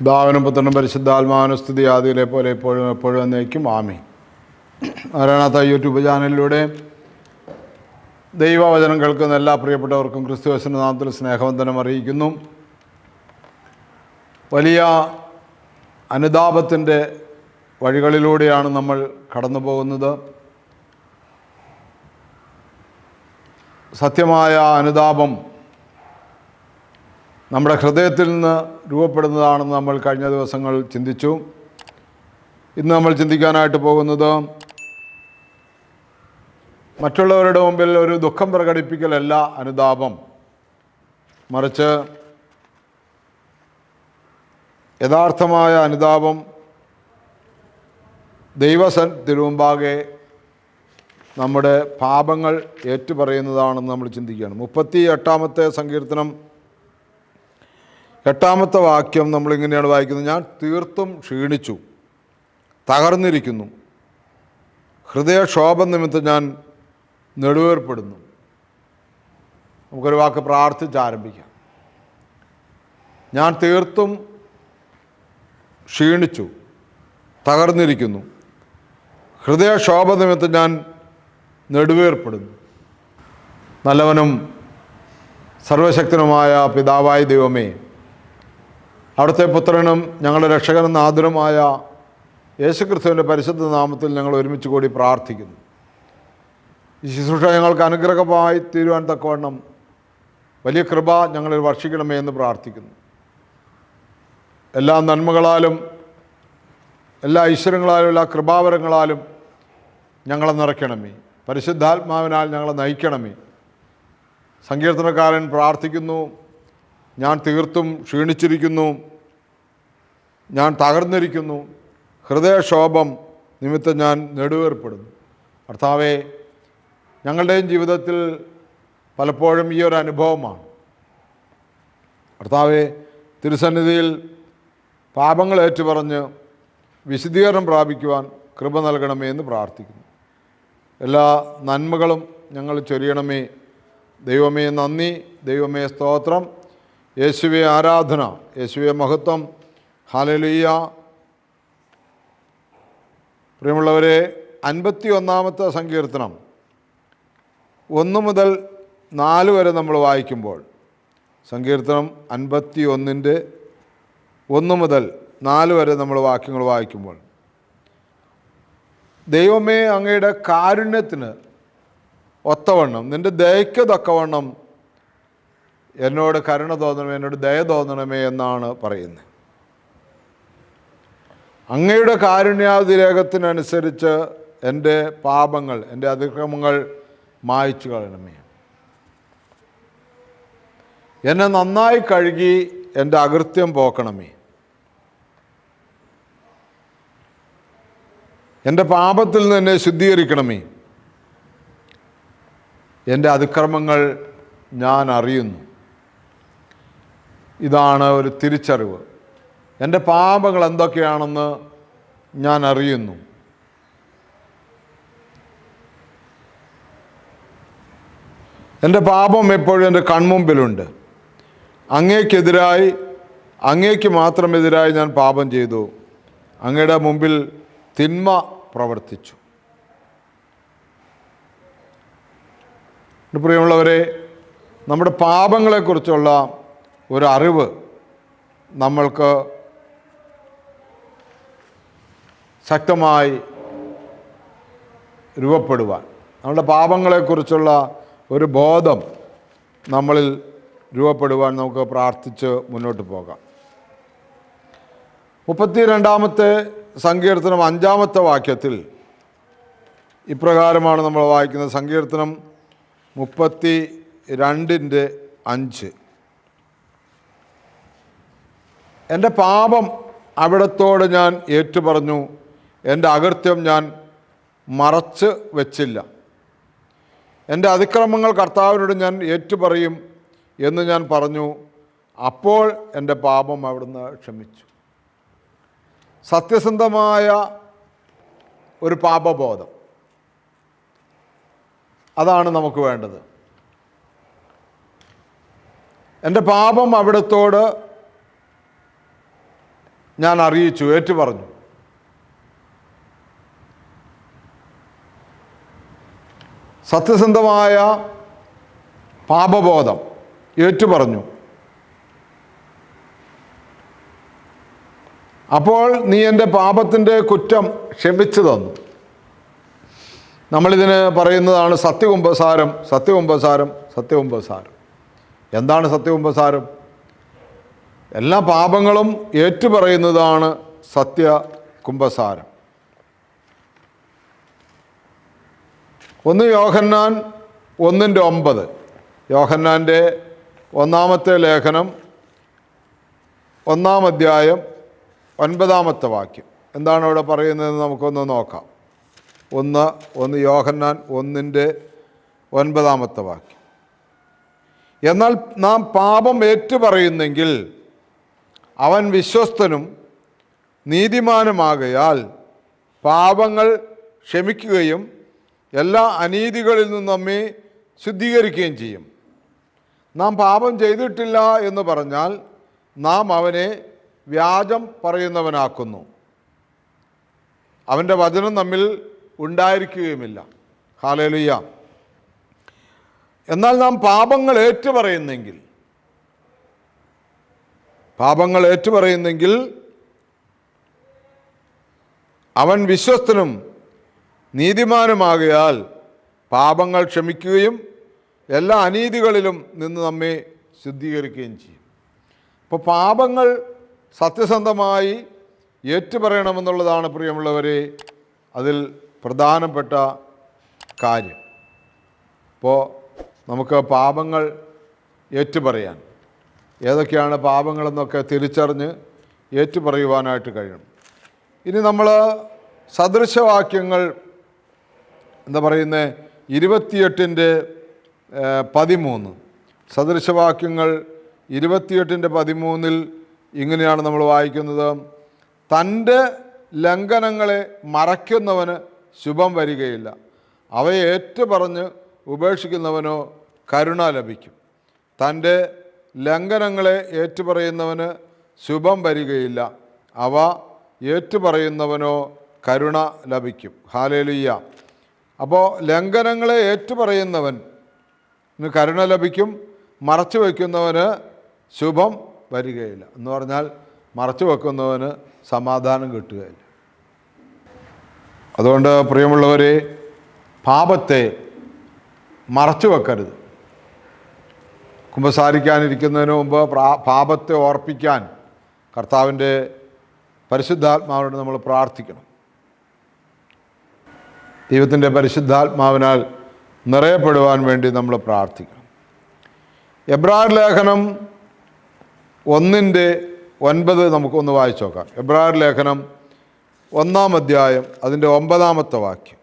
ദാവനും പുത്രനും പരിശുദ്ധാത്മാവിനും സ്തുതി പോലെ എപ്പോഴും എപ്പോഴും എന്നേക്കും. ആമി ആരാണാത്ത യൂട്യൂബ് ചാനലിലൂടെ ദൈവവചനം കേൾക്കുന്ന എല്ലാ പ്രിയപ്പെട്ടവർക്കും ക്രിസ്തുവസിന്റെ നാമത്തിൽ സ്നേഹവന്ദനം അറിയിക്കുന്നു. വലിയ അനുതാപത്തിന്റെ വഴികളിലൂടെയാണ് നമ്മൾ കടന്നു പോകുന്നത് സത്യമായ അനുതാപം നമ്മുടെ ഹൃദയത്തിൽ നിന്ന് രൂപപ്പെടുന്നതാണെന്ന് നമ്മൾ കഴിഞ്ഞ ദിവസങ്ങൾ ചിന്തിച്ചു. ഇന്ന് നമ്മൾ ചിന്തിക്കാനായിട്ട് പോകുന്നത് മറ്റുള്ളവരുടെ മുമ്പിൽ ഒരു ദുഃഖം പ്രകടിപ്പിക്കലല്ല അനുതാപം. മറിച്ച് യഥാർത്ഥമായ അനുതാപം ദൈവസൻ തിരുമുമ്പാകെ നമ്മുടെ പാപങ്ങൾ ഏറ്റുപറയുന്നതാണെന്ന് നമ്മൾ ചിന്തിക്കുകയാണ്. മുപ്പത്തി എട്ടാമത്തെ സങ്കീർത്തനം എട്ടാമത്തെ വാക്യം നമ്മളിങ്ങനെയാണ് വായിക്കുന്നത്. ഞാൻ തീർത്തും ക്ഷീണിച്ചു തകർന്നിരിക്കുന്നു. ഹൃദയക്ഷോഭം നിമിത്തം ഞാൻ നെടുവേർപ്പെടുന്നു. നമുക്കൊരു വാക്ക് പ്രാർത്ഥിച്ച് ആരംഭിക്കാം. ഞാൻ തീർത്തും ക്ഷീണിച്ചു തകർന്നിരിക്കുന്നു. ഹൃദയക്ഷോഭ നിമിത്തം ഞാൻ നെടുവേർപ്പെടുന്നു. നല്ലവനും സർവശക്തനുമായ പിതാവായ ദൈവമേ അവിടുത്തെ പുത്രനും ഞങ്ങളുടെ രക്ഷകനും നാഥനുമായ യേശുക്രിസ്തുവിന്റെ പരിശുദ്ധ നാമത്തിൽ ഞങ്ങൾ ഒരുമിച്ച് കൂടി പ്രാർത്ഥിക്കുന്നു. ഈ ശുശ്രൂഷ ഞങ്ങൾക്ക് അനുഗ്രഹമായി തീരുവാൻ തക്കവണ്ണം വലിയ കൃപ ഞങ്ങളിൽ വർഷിക്കണമേ എന്ന് പ്രാർത്ഥിക്കുന്നു. എല്ലാ നന്മകളാലും എല്ലാ ഐശ്വര്യങ്ങളാലും എല്ലാ കൃപാവരങ്ങളാലും ഞങ്ങളെ നിറയ്ക്കണമേ. പരിശുദ്ധാത്മാവിനാൽ ഞങ്ങളെ നയിക്കണമേ. സങ്കീർത്തനക്കാരൻ പ്രാർത്ഥിക്കുന്നു. ഞാൻ തീർത്തും ക്ഷീണിച്ചിരിക്കുന്നു. ഞാൻ തകർന്നിരിക്കുന്നു. ഹൃദയക്ഷോഭം നിമിത്തം ഞാൻ നെടുവേർപ്പെടുന്നു. കർത്താവെ ഞങ്ങളുടെയും ജീവിതത്തിൽ പലപ്പോഴും ഈ ഒരു അനുഭവമാണ്. കർത്താവെ തിരുസന്നിധിയിൽ പാപങ്ങൾ ഏറ്റുപറഞ്ഞ് വിശദീകരണം പ്രാപിക്കുവാൻ കൃപ നൽകണമേ എന്ന് പ്രാർത്ഥിക്കുന്നു. എല്ലാ നന്മകളും ഞങ്ങൾ ചൊരിയണമേ. ദൈവമേ നന്ദി. ദൈവമേ സ്തോത്രം. യേശുവെ ആരാധന യേശുവെ മഹത്വം ഹാലലുയ്യ പ്രിയമുള്ളവരെ അൻപത്തി ഒന്നാമത്തെ സങ്കീർത്തനം. ഒന്ന് മുതൽ നാല് വരെ നമ്മൾ വായിക്കുമ്പോൾ സങ്കീർത്തനം അൻപത്തി ഒന്നിന്റെ ഒന്ന് മുതൽ നാല് വരെ നമ്മൾ വാക്യങ്ങൾ വായിക്കുമ്പോൾ ദൈവമേ അങ്ങയുടെ കാരുണ്യത്തിന് ഒത്തവണ്ണം നിന്റെ ദയയ്ക്ക് തക്കവണ്ണം എന്നോട് കരുണ തോന്നണമേ എന്നോട് ദയ തോന്നണമേ എന്നാണ് പറയുന്നത്. അങ്ങയുടെ കാരുണ്യാതിരേഖത്തിനനുസരിച്ച് എന്റെ പാപങ്ങൾ എന്റെ അതിക്രമങ്ങൾ മായ്ച്ചു കളയണമേ എന്നെ നന്നായി കഴുകി എന്റെ അകൃത്യം പോക്കണമേ. എന്റെ പാപത്തിൽ നിന്ന് എന്നെ ശുദ്ധീകരിക്കണമേ. എന്റെ അതിക്രമങ്ങൾ ഞാൻ അറിയുന്നു. ഇതാണ് ഒരു തിരിച്ചറിവ്. എന്റെ പാപങ്ങൾ എന്തൊക്കെയാണെന്ന് ഞാൻ അറിയുന്നു. എന്റെ പാപം എപ്പോഴും എന്റെ കൺമുമ്പിലുണ്ട്. അങ്ങേക്കെതിരായി അങ്ങേക്ക് മാത്രമെതിരായി ഞാൻ പാപം ചെയ്തു. അങ്ങയുടെ മുമ്പിൽ തിന്മ പ്രവർത്തിച്ചു. പ്രിയമുള്ളവരെ നമ്മുടെ പാപങ്ങളെക്കുറിച്ചുള്ള ഒരു അറിവ് നമ്മൾക്ക് ശക്തമായി രൂപപ്പെടുവാൻ. നമ്മുടെ പാപങ്ങളെക്കുറിച്ചുള്ള ഒരു ബോധം നമ്മളിൽ രൂപപ്പെടുവാൻ നമുക്ക് പ്രാർത്ഥിച്ച് മുന്നോട്ട് പോകാം. മുപ്പത്തി രണ്ടാമത്തെ സങ്കീർത്തനം അഞ്ചാമത്തെ വാക്യത്തിൽ ഇപ്രകാരമാണ് നമ്മൾ വായിക്കുന്നത്. സങ്കീർത്തനം മുപ്പത്തി രണ്ടിന്റെ അഞ്ച്. എന്റെ പാപം അവിടത്തോട് ഞാൻ ഏറ്റുപറഞ്ഞു. എന്റെ അകൃത്യം ഞാൻ മറച്ച് വെച്ചില്ല. എന്റെ അതിക്രമങ്ങൾ കർത്താവിനോട് ഞാൻ ഏറ്റുപറയും എന്ന് ഞാൻ പറഞ്ഞു. അപ്പോൾ എന്റെ പാപം അവിടുന്ന് ക്ഷമിച്ചു. സത്യസന്ധമായ ഒരു പാപബോധം. അതാണ് നമുക്ക് വേണ്ടത്. എന്റെ പാപം അവിടത്തോട് ഞാൻ അറിയിച്ചു ഏറ്റു പറഞ്ഞു സത്യസന്ധമായ പാപബോധം ഏറ്റു പറഞ്ഞു അപ്പോൾ നീ എന്റെ പാപത്തിന്റെ കുറ്റം ക്ഷമിച്ചു തന്നു നമ്മളിതിന് പറയുന്നതാണ് സത്യകുംഭസാരം സത്യകുംഭസാരം സത്യകുംഭസാരം എന്താണ് സത്യകുംഭസാരം എല്ലാ പാപങ്ങളും ഏറ്റുപറയുന്നതാണ് സത്യ കുംഭസാരം. ഒന്ന് യോഹന്നാൻ ഒന്നിന്റെ ഒമ്പത്. യോഹന്നാന്റെ ഒന്നാമത്തെ ലേഖനം ഒന്നാം അധ്യായം ഒൻപതാമത്തെ വാക്യം. എന്താണ് അവിടെ പറയുന്നതെന്ന് നമുക്കൊന്ന് നോക്കാം. ഒന്ന് ഒന്ന് യോഹന്നാൻ ഒന്നിന്റെ ഒൻപതാമത്തെ വാക്യം. എന്നാൽ നാം പാപം ഏറ്റുപറയുന്നെങ്കിൽ അവൻ വിശ്വസ്തനും നീതിമാനുമാകയാൽ പാപങ്ങൾ ക്ഷമിക്കുകയും എല്ലാ അനീതികളിൽ നിന്നും നമ്മെ ശുദ്ധീകരിക്കുകയും ചെയ്യും. നാം പാപം ചെയ്തിട്ടില്ല എന്ന് പറഞ്ഞാൽ നാം അവനെ വ്യാജം പറയുന്നവനാക്കുന്നു. അവന്റെ വചനം നമ്മിൽ ഉണ്ടായിരിക്കുകയുമില്ല. ഹാലേലുയ്യ എന്നാൽ നാം പാപങ്ങൾ ഏറ്റുപറയുന്നെങ്കിൽ പാപങ്ങൾ ഏറ്റുപറയുന്നെങ്കിൽ അവൻ വിശ്വസ്തനും നീതിമാനുമാകയാൽ പാപങ്ങൾ ക്ഷമിക്കുകയും എല്ലാ അനീതികളിലും നിന്ന് നമ്മെ ശുദ്ധീകരിക്കുകയും ചെയ്യും. അപ്പോൾ പാപങ്ങൾ സത്യസന്ധമായി ഏറ്റുപറയണമെന്നുള്ളതാണ് പ്രിയമുള്ളവരെ അതിൽ പ്രധാനപ്പെട്ട കാര്യം. അപ്പോൾ നമുക്ക് പാപങ്ങൾ ഏറ്റുപറയാൻ ഏതൊക്കെയാണ് പാപങ്ങളെന്നൊക്കെ തിരിച്ചറിഞ്ഞ് ഏറ്റുപറയുവാനായിട്ട് കഴിയണം. ഇനി നമ്മൾ സദൃശവാക്യങ്ങൾ എന്താ പറയുന്നത് ഇരുപത്തിയെട്ടിന്റെ പതിമൂന്ന്. സദൃശവാക്യങ്ങൾ ഇരുപത്തിയെട്ടിന്റെ പതിമൂന്നിൽ ഇങ്ങനെയാണ് നമ്മൾ വായിക്കുന്നത്. തന്റെ ലംഘനങ്ങളെ മറയ്ക്കുന്നവന് ശുഭം വരികയില്ല. അവയെ ഏറ്റുപറഞ്ഞ് ഉപേക്ഷിക്കുന്നവനോ കരുണ ലഭിക്കും. തന്റെ ലംഘനങ്ങളെ ഏറ്റുപറയുന്നവന് ശുഭം വരികയില്ല. അവ ഏറ്റുപറയുന്നവനോ കരുണ ലഭിക്കും. ഹാലേലുയ്യ. അപ്പോൾ ലംഘനങ്ങളെ ഏറ്റുപറയുന്നവൻ കരുണ ലഭിക്കും. മറച്ചു വയ്ക്കുന്നവന് ശുഭം വരികയില്ല. എന്ന് പറഞ്ഞാൽ മറച്ചു വെക്കുന്നവന് സമാധാനം കിട്ടുകയില്ല. അതുകൊണ്ട് പ്രിയമുള്ളവരെ പാപത്തെ മറച്ചു വെക്കരുത്. കുമ്പസാരിക്കാനിരിക്കുന്നതിന് മുമ്പ് പാപത്തെ ഓർപ്പിക്കാൻ കർത്താവിന്റെ പരിശുദ്ധാത്മാവിനോട് നമ്മൾ പ്രാർത്ഥിക്കണം. ദൈവത്തിന്റെ പരിശുദ്ധാത്മാവിനാൽ നിറയപ്പെടുവാൻ വേണ്ടി നമ്മൾ പ്രാർത്ഥിക്കണം. എബ്രാർ ലേഖനം ഒന്നിന്റെ ഒൻപത് നമുക്കൊന്ന് വായിച്ചു നോക്കാം. എബ്രാർ ലേഖനം ഒന്നാം അധ്യായം അതിന്റെ ഒമ്പതാമത്തെ വാക്യം.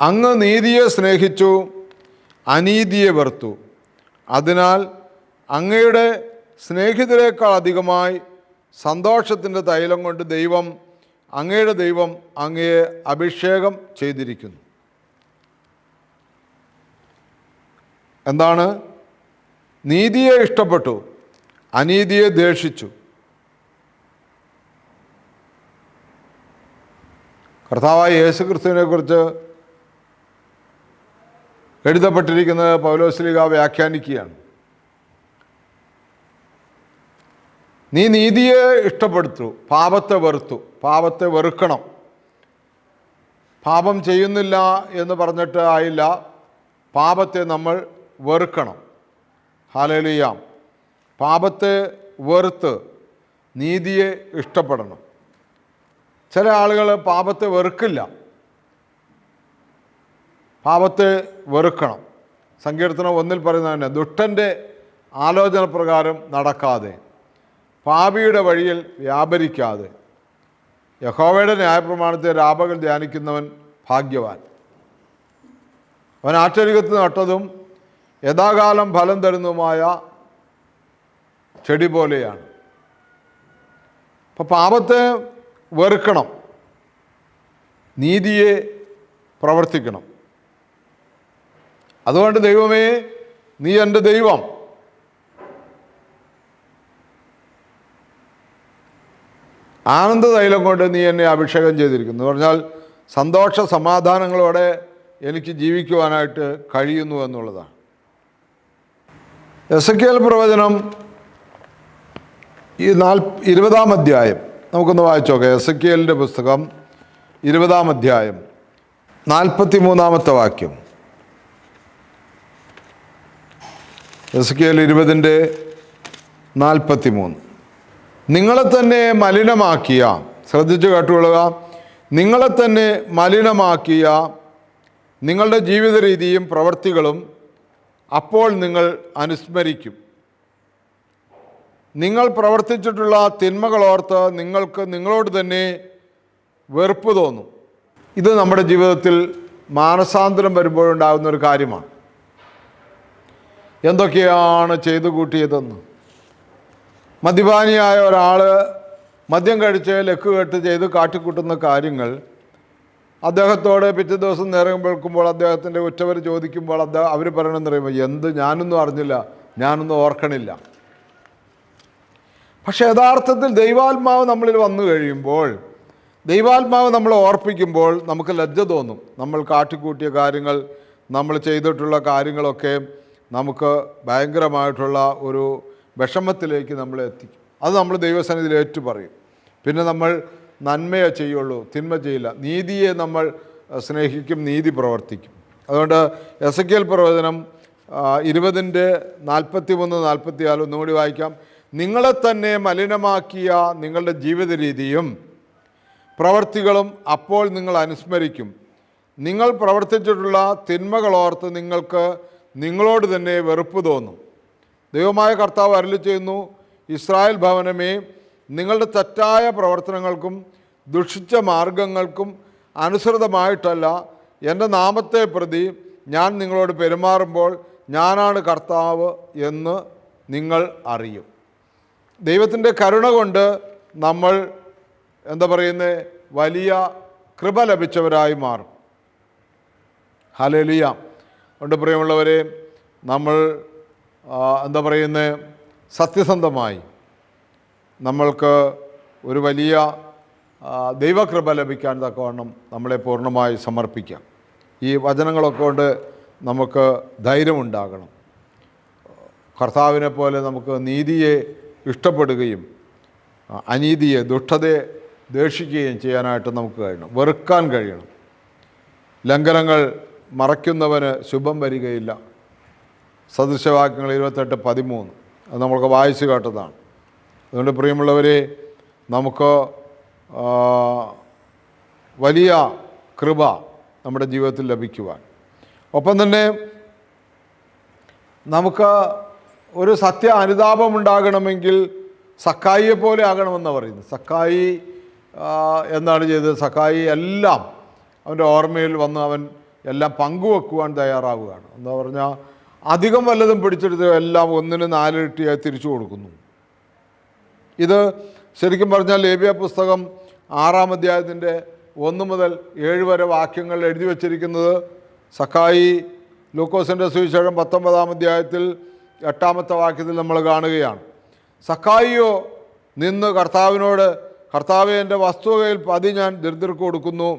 അങ്ങ് നീതിയെ സ്നേഹിച്ചു അനീതിയെ വെറുത്തു. അതിനാൽ അങ്ങയുടെ സ്നേഹിതരെക്കാൾ അധികമായി സന്തോഷത്തിന്റെ തൈലം കൊണ്ട് ദൈവം അങ്ങയുടെ ദൈവം അങ്ങയെ അഭിഷേകം ചെയ്തിരിക്കുന്നു. എന്താണ്? നീതിയെ ഇഷ്ടപ്പെട്ടു അനീതിയെ ദേഷിച്ചു. കർത്താവായ യേശു ക്രിസ്തുവിനെ കുറിച്ച് എഴുതപ്പെട്ടിരിക്കുന്നത് പൗലോസ്ലിക വ്യാഖ്യാനിക്കുകയാണ്. നീ നീതിയെ ഇഷ്ടപ്പെടുത്തു പാപത്തെ വെറുത്തു പാപത്തെ വെറുക്കണം. പാപം ചെയ്യുന്നില്ല എന്ന് പറഞ്ഞിട്ട് ആയില്ല പാപത്തെ നമ്മൾ വെറുക്കണം. ഹാലേലിയാം പാപത്തെ വെറുത്ത് നീതിയെ ഇഷ്ടപ്പെടണം. ചില ആളുകൾ പാപത്തെ വെറുക്കില്ല. പാപത്തെ വെറുക്കണം. സങ്കീർത്തനം ഒന്നിൽ പറയുന്നത് തന്നെ ദുഷ്ടന്റെ ആലോചന പ്രകാരം നടക്കാതെ പാപിയുടെ വഴിയിൽ വ്യാപരിക്കാതെ. യഹോവയുടെ ന്യായപ്രമാണത്തെ രാപകൽ ധ്യാനിക്കുന്നവൻ ഭാഗ്യവാൻ. അവൻ ആറ്റരികത്ത് നട്ടതും യഥാകാലം ഫലം തരുന്നതുമായ ചെടി പോലെയാണ്. അപ്പോൾ പാപത്തെ വെറുക്കണം. നീതിയെ പ്രവർത്തിക്കണം. അതുകൊണ്ട് ദൈവമേ നീ എന്റെ ദൈവം. ആനന്ദ തൈലം കൊണ്ട് നീ എന്നെ അഭിഷേകം ചെയ്തിരിക്കുന്നു. എന്ന് പറഞ്ഞാൽ സന്തോഷ സമാധാനങ്ങളോടെ എനിക്ക് ജീവിക്കുവാനായിട്ട് കഴിയുന്നു എന്നുള്ളതാണ്. എസ് കെ പ്രവചനം ഈ നാൽ ഇരുപതാം അധ്യായം. നമുക്കൊന്ന് വായിച്ചു നോക്കാം. എസ് കെ പുസ്തകം ഇരുപതാം അധ്യായം നാൽപ്പത്തി മൂന്നാമത്തെ വാക്യം. എസ് കെ എൽ ഇരുപതിന്റെ നാൽപ്പത്തി മൂന്ന് നിങ്ങളെ തന്നെ മലിനമാക്കിയ ശ്രദ്ധിച്ചു കേട്ടുകൊള്ളുക. നിങ്ങളെ തന്നെ മലിനമാക്കിയ നിങ്ങളുടെ ജീവിത രീതിയും പ്രവൃത്തികളും അപ്പോൾ നിങ്ങൾ അനുസ്മരിക്കും. നിങ്ങൾ പ്രവർത്തിച്ചിട്ടുള്ള തിന്മകളോർത്ത് നിങ്ങൾക്ക് നിങ്ങളോട് തന്നെ വെറുപ്പ് തോന്നും. ഇത് നമ്മുടെ ജീവിതത്തിൽ മാനസാന്തരം വരുമ്പോഴുണ്ടാകുന്ന ഒരു കാര്യമാണ്. എന്തൊക്കെയാണ് ചെയ്തു കൂട്ടിയതെന്ന്? മദ്യപാനിയായ ഒരാൾ മദ്യം കഴിച്ച് ലക്ക് കെട്ട് ചെയ്ത് കാട്ടിക്കൂട്ടുന്ന കാര്യങ്ങൾ അദ്ദേഹത്തോട് പിറ്റേ ദിവസം നേരം വെളുക്കുമ്പോൾ അദ്ദേഹത്തിന്റെ ഉറ്റവർ ചോദിക്കുമ്പോൾ അദ്ദേഹം അവർ പറയണമെന്ന് പറയുമ്പോൾ എന്ത്? ഞാനൊന്നും അറിഞ്ഞില്ല. ഞാനൊന്നും ഓർക്കണില്ല. പക്ഷെ യഥാർത്ഥത്തിൽ ദൈവാത്മാവ് നമ്മളിൽ വന്നു കഴിയുമ്പോൾ ദൈവാത്മാവ് നമ്മളെ ഓർപ്പിക്കുമ്പോൾ നമുക്ക് ലജ്ജ തോന്നും. നമ്മൾ കാട്ടിക്കൂട്ടിയ കാര്യങ്ങൾ നമ്മൾ ചെയ്തിട്ടുള്ള കാര്യങ്ങളൊക്കെ നമുക്ക് ഭയങ്കരമായിട്ടുള്ള ഒരു വിഷമത്തിലേക്ക് നമ്മളെ എത്തിക്കും. അത് നമ്മൾ ദൈവസന്നിധിയിൽ ഏറ്റു പറയും പിന്നെ നമ്മൾ നന്മയെ ചെയ്യുള്ളൂ തിന്മ ചെയ്യില്ല. നീതിയെ നമ്മൾ സ്നേഹിക്കും നീതി പ്രവർത്തിക്കും. അതുകൊണ്ട് എസ് കെ എൽ പ്രവചനം ഇരുപതിന്റെ നാൽപ്പത്തി മൂന്ന് നാൽപ്പത്തി നാല് ഒന്നുകൂടി വായിക്കാം. നിങ്ങളെ തന്നെ മലിനമാക്കിയ നിങ്ങളുടെ ജീവിത രീതിയും പ്രവർത്തികളും അപ്പോൾ നിങ്ങൾ അനുസ്മരിക്കും. നിങ്ങൾ പ്രവർത്തിച്ചിട്ടുള്ള തിന്മകളോർത്ത് നിങ്ങൾക്ക് നിങ്ങളോട് തന്നെ വെറുപ്പ് തോന്നും. ദൈവമായ കർത്താവ് അരളി ചെയ്യുന്നു ഇസ്രായേൽ ഭവനമേ നിങ്ങളുടെ തെറ്റായ പ്രവർത്തനങ്ങൾക്കും ദുഷിച്ച മാർഗങ്ങൾക്കും അനുസൃതമായിട്ടല്ല എന്റെ നാമത്തെ പ്രതി ഞാൻ നിങ്ങളോട് പെരുമാറുമ്പോൾ ഞാനാണ് കർത്താവ് എന്ന് നിങ്ങൾ അറിയും. ദൈവത്തിന്റെ കരുണ കൊണ്ട് നമ്മൾ എന്താ പറയുന്നത് വലിയ കൃപ ലഭിച്ചവരായി മാറും. ഹലലിയ അതുകൊണ്ട് പ്രിയമുള്ളവരെ നമ്മൾ എന്താ പറയുന്നത് സത്യസന്ധമായി നമ്മൾക്ക് ഒരു വലിയ ദൈവകൃപ ലഭിക്കാൻ തക്കവണ്ണം നമ്മളെ പൂർണമായി സമർപ്പിക്കാം. ഈ വചനങ്ങളൊക്കെ കൊണ്ട് നമുക്ക് ധൈര്യമുണ്ടാകണം. കർത്താവിനെ പോലെ നമുക്ക് നീതിയെ ഇഷ്ടപ്പെടുകയും അനീതിയെ ദുഷ്ടതയെ ദേഷിക്കുകയും ചെയ്യാനായിട്ട് നമുക്ക് കഴിയണം. വെറുക്കാൻ കഴിയണം. ലംഘനങ്ങൾ മറയ്ക്കുന്നവന് ശുഭം വരികയില്ല. സദൃശവാക്യങ്ങൾ ഇരുപത്തെട്ട് പതിമൂന്ന്. അത് നമ്മൾക്ക് വായിച്ചു കേട്ടതാണ്. അതുകൊണ്ട് പ്രിയമുള്ളവരെ നമുക്ക് വലിയ കൃപ നമ്മുടെ ജീവിതത്തിൽ ലഭിക്കുവാൻ. ഒപ്പം തന്നെ നമുക്ക് ഒരു സത്യ അനുതാപം ഉണ്ടാകണമെങ്കിൽ സക്കായിയെ പോലെ ആകണമെന്ന് പറയുന്നത്. സക്കായി എന്താണ് ചെയ്തത്? സക്കായി എല്ലാം അവന്റെ ഓർമ്മയിൽ വന്ന് അവൻ എല്ലാം പങ്കുവെക്കുവാൻ തയ്യാറാവുകയാണ്. എന്താ പറഞ്ഞാൽ അധികം വല്ലതും പിടിച്ചെടുത്ത് എല്ലാം ഒന്നിന് നാലിരട്ടിയായി തിരിച്ചു കൊടുക്കുന്നു. ഇത് ശരിക്കും പറഞ്ഞാൽ ലേബിയ പുസ്തകം ആറാം അധ്യായത്തിന്റെ ഒന്ന് മുതൽ ഏഴ് വരെ വാക്യങ്ങൾ എഴുതി വച്ചിരിക്കുന്നത് സഖായി ലൂക്കോസിന്റെ സുവിശേഷം പത്തൊമ്പതാം അധ്യായത്തിൽ എട്ടാമത്തെ വാക്യത്തിൽ നമ്മൾ കാണുകയാണ്. സഖായിയോ നിന്ന് കർത്താവിനോട് കർത്താവെ എന്റെ വസ്തുവകയിൽ പതി ഞാൻ ദരിദ്രർക്ക് കൊടുക്കുന്നു.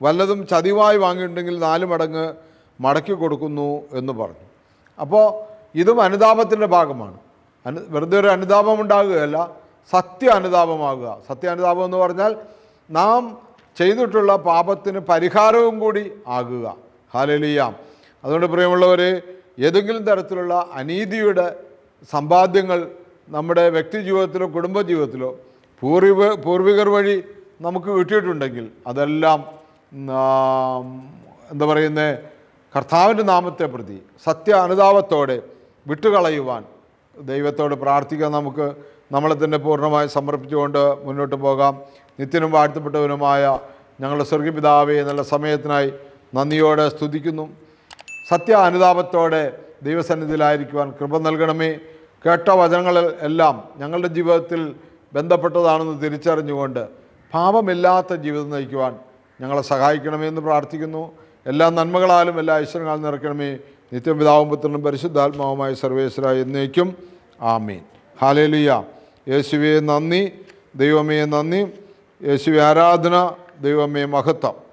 വല്ലതും ചതിവായി വാങ്ങിയിട്ടുണ്ടെങ്കിൽ നാല് മടങ്ങ് മടക്കി കൊടുക്കുന്നു എന്ന് പറഞ്ഞു. അപ്പോൾ ഇതും അനുതാപത്തിന്റെ ഭാഗമാണ്. അനു വെറുതെ ഒരു അനുതാപം ഉണ്ടാകുകയല്ല സത്യ അനുതാപമാകുക സത്യ അനുതാപം എന്ന് പറഞ്ഞാൽ നാം ചെയ്തിട്ടുള്ള പാപത്തിന് പരിഹാരവും കൂടി ആകുക. ഹാലലിയാം. അതുകൊണ്ട് പ്രിയമുള്ളവർ ഏതെങ്കിലും തരത്തിലുള്ള അനീതിയുടെ സമ്പാദ്യങ്ങൾ നമ്മുടെ വ്യക്തി ജീവിതത്തിലോ കുടുംബ ജീവിതത്തിലോ പൂർവിക പൂർവികർ വഴി നമുക്ക് കിട്ടിയിട്ടുണ്ടെങ്കിൽ അതെല്ലാം എന്താ പറയുന്നത് കർത്താവിന്റെ നാമത്തെ പ്രതി സത്യ അനുതാപത്തോടെ വിട്ടുകളയുവാൻ ദൈവത്തോട് പ്രാർത്ഥിക്കാൻ നമുക്ക്. നമ്മളെ തന്നെ പൂർണമായി സമർപ്പിച്ചുകൊണ്ട് മുന്നോട്ട് പോകാം. നിത്യനും വാഴ്ത്തപ്പെട്ടവനുമായ ഞങ്ങളുടെ സ്വർഗപിതാവെ എന്നുള്ള സമയത്തിനായി നന്ദിയോടെ സ്തുതിക്കുന്നു. സത്യ അനുതാപത്തോടെ ദൈവസന്നിധിയിലായിരിക്കുവാൻ കൃപ നൽകണമേ. കേട്ട വചനങ്ങൾ എല്ലാം ഞങ്ങളുടെ ജീവിതത്തിൽ ബന്ധപ്പെട്ടതാണെന്ന് തിരിച്ചറിഞ്ഞുകൊണ്ട് പാപമില്ലാത്ത ജീവിതം നയിക്കുവാൻ ഞങ്ങളെ സഹായിക്കണമേ എന്ന് പ്രാർത്ഥിക്കുന്നു. എല്ലാ നന്മകളാലും എല്ലാ ഐശ്വര്യങ്ങളും നിറയ്ക്കണമേ. നിത്യം പിതാവും പുത്രനും പരിശുദ്ധാത്മാവുമായ സർവേശ്വര എന്നേക്കും. ആമീൻ. ഹാലേലുയ്യ യേശുവെ നന്ദി. ദൈവമേ നന്ദി. യേശുവെ ആരാധന. ദൈവമേ മഹത്വം.